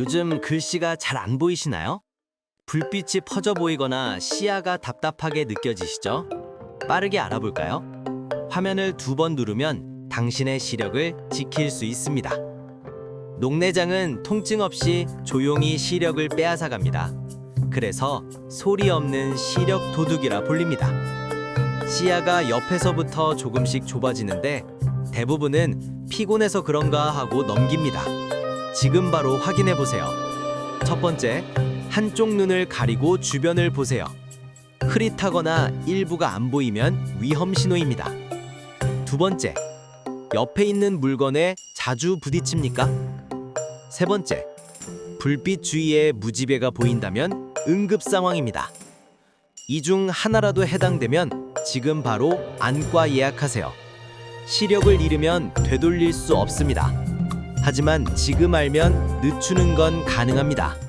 요즘 글씨가 잘 안 보이시나요? 불빛이 퍼져 보이거나 시야가 답답하게 느껴지시죠? 빠르게 알아볼까요? 화면을 두 번 누르면 당신의 시력을 지킬 수 있습니다. 녹내장은 통증 없이 조용히 시력을 빼앗아 갑니다. 그래서 소리 없는 시력 도둑이라 불립니다. 시야가 옆에서부터 조금씩 좁아지는데 대부분은 피곤해서 그런가 하고 넘깁니다. 지금 바로 확인해 보세요. 첫 번째, 한쪽 눈을 가리고 주변을 보세요. 흐릿하거나 일부가 안 보이면 위험 신호입니다. 두 번째, 옆에 있는 물건에 자주 부딪힙니까? 세 번째, 불빛 주위에 무지개가 보인다면 응급 상황입니다. 이 중 하나라도 해당되면 지금 바로 안과 예약하세요. 시력을 잃으면 되돌릴 수 없습니다. 하지만 지금 알면 늦추는 건 가능합니다.